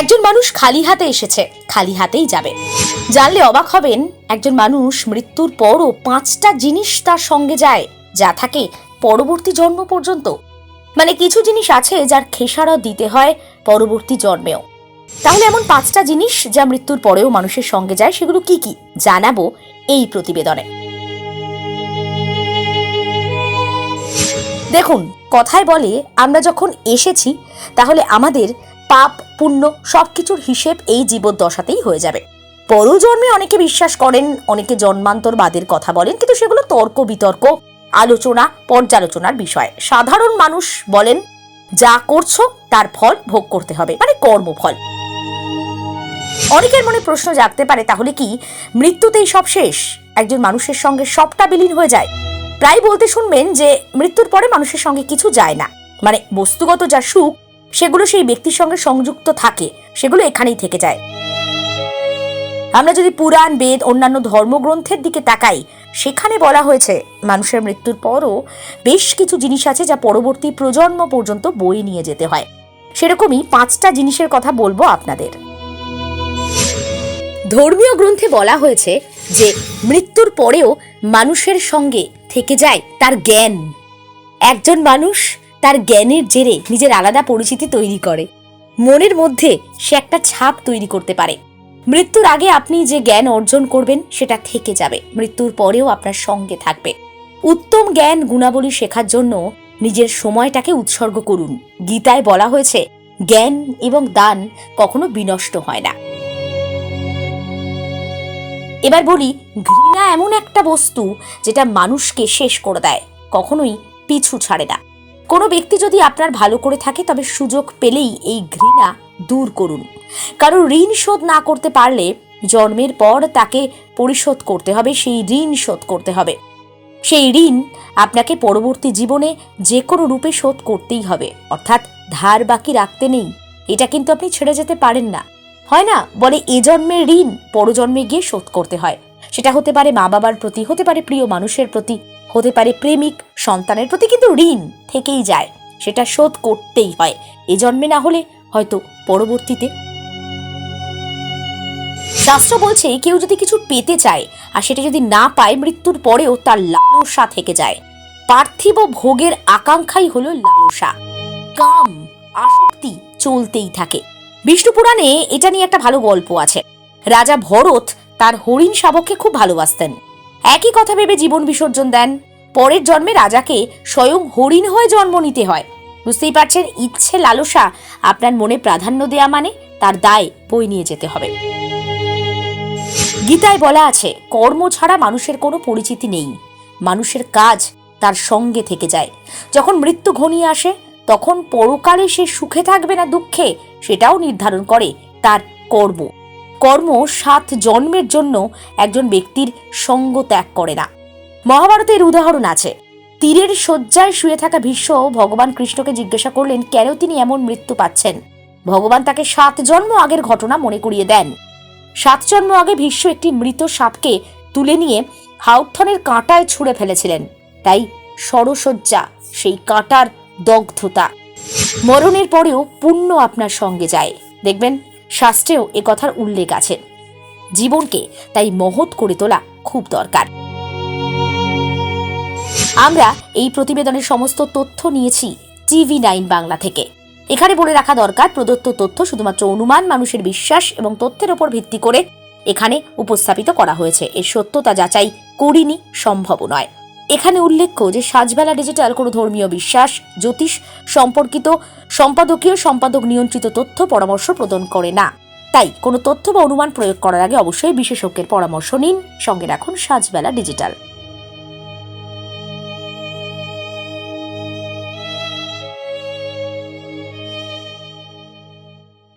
একজন মানুষ খালি হাতে এসেছে, খালি হাতেই যাবে। জানলে অবাক হবেন, একজন মানুষ মৃত্যুর পরও পাঁচটা জিনিস তার সঙ্গে যায়, যা থাকে পরবর্তী জন্ম পর্যন্ত। মানে কিছু জিনিস আছে যার খেসারত দিতে হয় পরবর্তী জন্মেও। তাহলে এমন পাঁচটা জিনিস যা মৃত্যুর পরেও মানুষের সঙ্গে যায়, সেগুলো কি কি? জানাব এই প্রতিবেদনে। দেখুন, কথায় বলে আমরা যখন এসেছি, তাহলে আমাদের পাপ, পুণ্য সবকিছুর হিসেব এই জীবদ্দশাতেই হয়ে যাবে। পরজন্মে অনেকে বিশ্বাস করেন, অনেকে জন্মান্তরবাদের কথা বলেন, কিন্তু সেগুলো তর্ক বিতর্ক, আলোচনা, পর্যালোচনার বিষয়। সাধারণ মানুষ বলেন, যা করছ তার ফল ভোগ করতে হবে মানে কর্মফল। অনেকের মনে প্রশ্ন জাগতে পারে, তাহলে কি মৃত্যুতেই সব শেষ? একজন মানুষের সঙ্গে সবটা বিলীন হয়ে যায়। প্রায় বলতে শুনবেন যে, মৃত্যুর পরে মানুষের সঙ্গে কিছু যায় না। মানে বস্তুগত যা সুখ সেগুলো সেই ব্যক্তির সঙ্গে সংযুক্ত থাকে, সেগুলো এখানেই থেকে যায়। আমরা যদি পুরাণ, বেদ, অন্যান্য ধর্মগ্রন্থের দিকে তাকাই, সেখানে বলা হয়েছে, মানুষের মৃত্যুর পরও বেশ কিছু জিনিস আছে যা পরবর্তী প্রজন্ম পর্যন্ত বয়ে নিয়ে যেতে হয়। সেরকমই পাঁচটা জিনিসের কথা বলব আপনাদের। ধর্মীয় গ্রন্থে বলা হয়েছে যে, মৃত্যুর পরেও মানুষের সঙ্গে থেকে যায় তার জ্ঞান। একজন মানুষ তার জ্ঞানের জেরে নিজের আলাদা পরিচিতি তৈরি করে। মনের মধ্যে সে একটা ছাপ তৈরি করতে পারে। মৃত্যুর আগে আপনি যে জ্ঞান অর্জন করবেন, সেটা থেকে যাবে। মৃত্যুর পরেও আপনার সঙ্গে থাকবে। উত্তম জ্ঞান গুণাবলী শেখার জন্য নিজের সময়টাকে উৎসর্গ করুন। গীতায় বলা হয়েছে, জ্ঞান এবং দান কখনো বিনষ্ট হয় না। এবার বলি, ঘৃণা এমন একটা বস্তু যেটা মানুষকে শেষ করে দেয়, কখনোই পিছু ছাড়ে না। কোনো ব্যক্তি যদি আপনার ভালো করে থাকে, তবে সুযোগ পেলেই এই ঘৃণা দূর করুন। কারণ ঋণ শোধ না করতে পারলে জন্মের পর তাকে পরিশোধ করতে হবে, সেই ঋণ শোধ করতে হবে। সেই ঋণ আপনাকে পরবর্তী জীবনে যে কোনো রূপে শোধ করতেই হবে। অর্থাৎ ধার বাকি রাখতে নেই। এটা কিন্তু আপনি ছেড়ে যেতে পারেন না। হয় না? বলে এ জন্মের ঋণ পরজন্মে গিয়ে শোধ করতে হয়। সেটা হতে পারে মা বাবার প্রতি, হতে পারে প্রিয় মানুষের প্রতি। হতে পারে প্রেমিক, সন্তানের প্রতি কিন্তু ঋণ থেকেই যায়। সেটা শোধ করতেই হয়। এ জন্মে না হলে হয়তো পরবর্তীতে। শাস্ত্র বলছে, কেউ যদি কিছু পেতে চায় আর সেটা যদি না পায়, মৃত্যুর পরেও তার লালসা থেকে যায়। পার্থিব ভোগের আকাঙ্ক্ষাই হলো লালসা। কাম, আসক্তি চলতেই থাকে। বিষ্ণু পুরাণে এটা নিয়ে একটা ভালো গল্প আছে। রাজা ভরত তার হরিণ শাবককে খুব ভালোবাসতেন। একই কথা ভেবে জীবন বিসর্জন দেন। পরের জন্মে রাজাকে স্বয়ং হরিণ হয়ে জন্ম নিতে হয়। বুঝতেই পারছেন, ইচ্ছে লালসা আপনার মনে প্রাধান্য দেয়া মানে তার দায় বই নিয়ে যেতে হবে। গীতায় বলা আছে, কর্ম ছাড়া মানুষের কোনো পরিচিতি নেই। মানুষের কাজ তার সঙ্গে থেকে যায়। যখন মৃত্যু ঘনিয়ে আসে, তখন পরকালে সে সুখে থাকবে না দুঃখে, সেটাও নির্ধারণ করে তার কর্ম। কর্ম সাত জন্মের জন্য একজন ব্যক্তির সঙ্গ ত্যাগ করে না। মহাভারতের উদাহরণ আছে। তীরের শয্যায় শুয়ে থাকা ভীষ্ম ভগবান কৃষ্ণকে জিজ্ঞাসা করলেন, কেন তিনি এমন মৃত্যু পাচ্ছেন? ভগবান তাকে সাত জন্ম আগের ঘটনা মনে করিয়ে দেন। সাত জন্ম আগে ভীষ্ম একটি মৃত সাপকে তুলে নিয়ে হাউথনের কাঁটায় ছুঁড়ে ফেলেছিলেন। তাই সরসজ্জা, সেই কাঁটার দগ্ধতা। মরণের পরেও পুণ্য আপনার সঙ্গে যায়। দেখবেন শাস্ত্রেও এ কথার উল্লেখ আছে। জীবনকে তাই মহৎ করে তোলা খুব দরকার। আমরা এই প্রতিবেদনের সমস্ত তথ্য নিয়েছি টিভি নাইন বাংলা থেকে। এখানে বলে রাখা দরকার, প্রদত্ত তথ্য শুধুমাত্র অনুমান, মানুষের বিশ্বাস এবং তথ্যের ওপর ভিত্তি করে এখানে উপস্থাপিত করা হয়েছে। এর সত্যতা যাচাই করিনি সম্ভব নয়। এখানে উল্লেখ্য যে সাজবেলা ডিজিটাল কোনো ধর্মীয় বিশ্বাস, জ্যোতিষ, সম্পর্কিত, সম্পাদকীয়, সম্পাদক নিয়ন্ত্রিত তথ্য পরামর্শ প্রদান করে না। তাই কোনো তথ্য বা অনুমান প্রয়োগ করার আগে অবশ্যই বিশেষজ্ঞের পরামর্শ নিন। সঙ্গে রাখুন সাজবেলা ডিজিটাল।